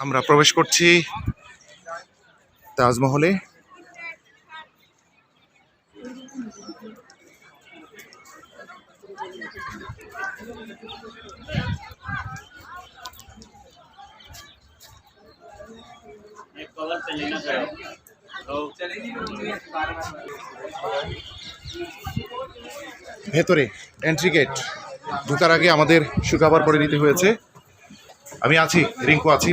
আমরা প্রবেশ করছি তাজমহলে। ভেতরে এন্ট্রি গেট ঢোকার আগে আমাদের সুখাবার করে নিতে হয়েছে। আমি আছি, রিঙ্কু আছি।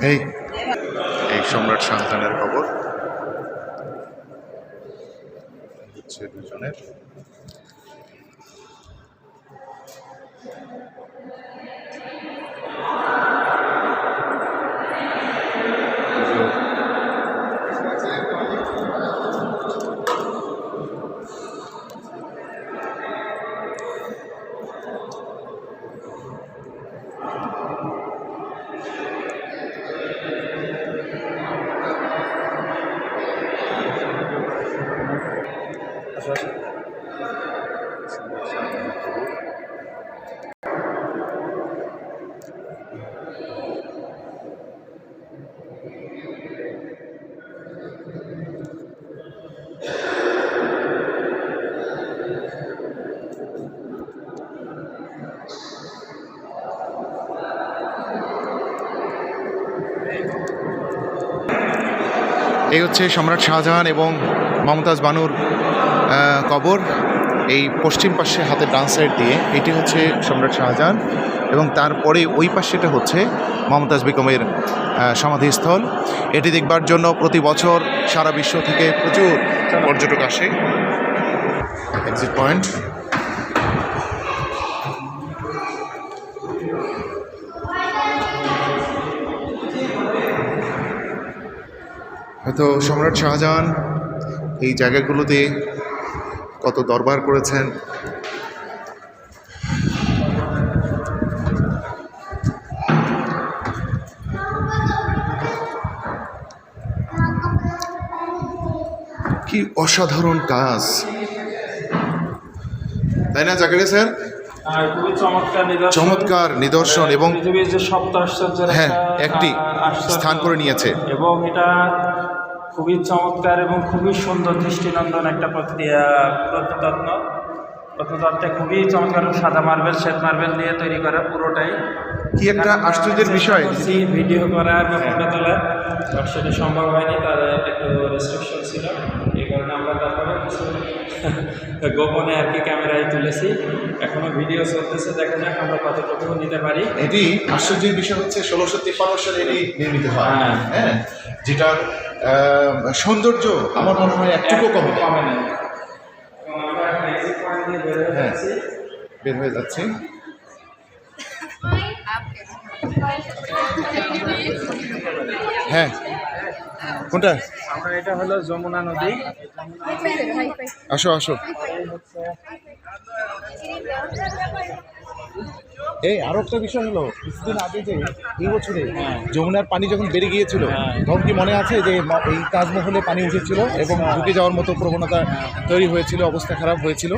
এই। এই সম্রাট সন্তানের খবর। হচ্ছে দুজনের। এই হচ্ছে সম্রাট শাহজাহান এবং মমতাজ বানুর কবর। এই পশ্চিম পাশে হাতের ডান সাইড দিয়ে এটি হচ্ছে সম্রাট শাহজাহান এবং তারপরে ওই পাশেটা হচ্ছে মমতাজ বেগমের সমাধিস্থল। এটি দেখবার জন্য প্রতি বছর সারা বিশ্ব থেকে প্রচুর পর্যটক আসে। এক্সিট পয়েন্ট হয়তো সম্রাট শাহজাহান এই জায়গাগুলোতে কত দরবার করেছেন। কি অসাধারণ কাজ। তাই না জাকারিয়া স্যার আর খুবই চমৎকার নিদর্শন। চমৎকার নিদর্শন এবং পৃথিবীর যে সপ্ত আশ্চর্যের হ্যাঁ একটি। স্থান করে নিয়েছে। এবং এটা খুবই চমৎকার এবং খুবই সুন্দর দৃষ্টিনন্দন একটা প্রত্নতত্ন প্রত্নতত্ত্বে। খুবই চমৎকার সাদা মার্বেল শ্বেত মার্বেল দিয়ে তৈরি করা পুরোটাই। কি একটা আশ্চর্যের বিষয়। করছি ভিডিও করার বা ফটো বাট সেটা সম্ভব হয়নি তার একটু রেস্ট্রিকশন ছিল। এই কারণে আমরা তারপরে কিছু গোপনে আর কি ক্যামেরায় তুলেছি। এখনও ভিডিও চলতেছে দেখা যাক আমরা কত কতটুকু নিতে পারি। এটি আশ্চর্যের বিষয় হচ্ছে ষোলোশো তিপ্পান্ন সালে এটি নির্মিত হয়। হ্যাঁ। হ্যাঁ? যেটার সৌন্দর্য আমার মনে হয় একটুকু কমে কমে নেই। হয়ে। যাচ্ছি। বের হয়ে যাচ্ছে। হ্যাঁ। কোনটা? আমরা এটা হলো যমুনা নদী। আসো আসো। এই আরও একটা বিষয় হলো কিছুদিন আগে যে এই বছরে যমুনার পানি যখন বেড়ে গিয়েছিল। তখন কি মনে আছে যে এই তাজমহলে পানি উঠেছিল এবং ঢুকে যাওয়ার মতো প্রবণতা তৈরি হয়েছিল অবস্থা খারাপ হয়েছিল?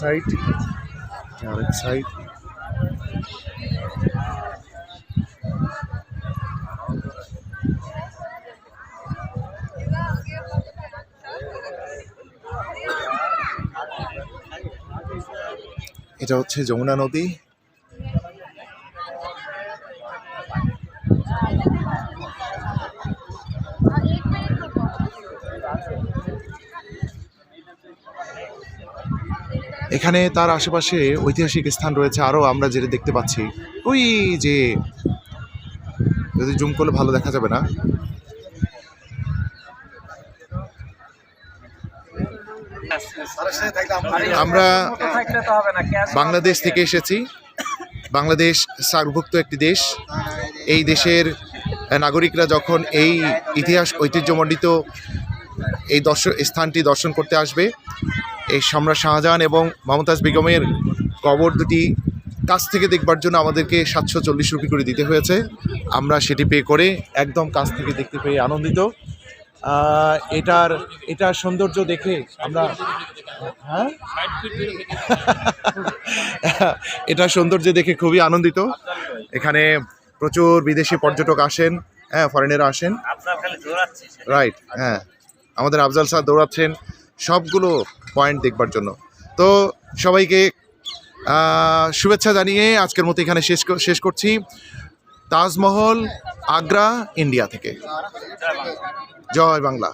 সাইড আরেক সাইড এটা হচ্ছে যমুনা নদী। এখানে তার আশেপাশে ঐতিহাসিক স্থান রয়েছে আরও আমরা যেটা দেখতে পাচ্ছি। ওই যে, যদি জুম করলে ভালো দেখা যাবে না। আমরা বাংলাদেশ থেকে এসেছি। বাংলাদেশ সার্কভুক্ত একটি দেশ। এই দেশের নাগরিকরা যখন এই ইতিহাস ঐতিহ্যমণ্ডিত এই দর্শন স্থানটি দর্শন করতে আসবে এই সম্রাট শাহজাহান এবং মমতাজ বেগমের কবর দুটি কাছ থেকে দেখবার জন্য আমাদেরকে সাতশো চল্লিশ রুপি করে দিতে হয়েছে। আমরা সেটি পে করে একদম কাছ থেকে দেখতে পেয়ে আনন্দিত। এটার এটার সৌন্দর্য দেখে আমরা হ্যাঁ? এটা সৌন্দর্য দেখে খুবই আনন্দিত। এখানে প্রচুর বিদেশি পর্যটক আসেন হ্যাঁ ফরেনেরা আসেন। রাইট হ্যাঁ। আমাদের আফজাল স্যার দৌড়াচ্ছেন। সবগুলো পয়েন্ট দেখবার জন্য। তো সবাইকে শুভেচ্ছা জানিয়ে আজকের মতো এখানে শেষ শেষ করছি। তাজমহল, আগ্রা, ইন্ডিয়া থেকে। জয় বাংলা।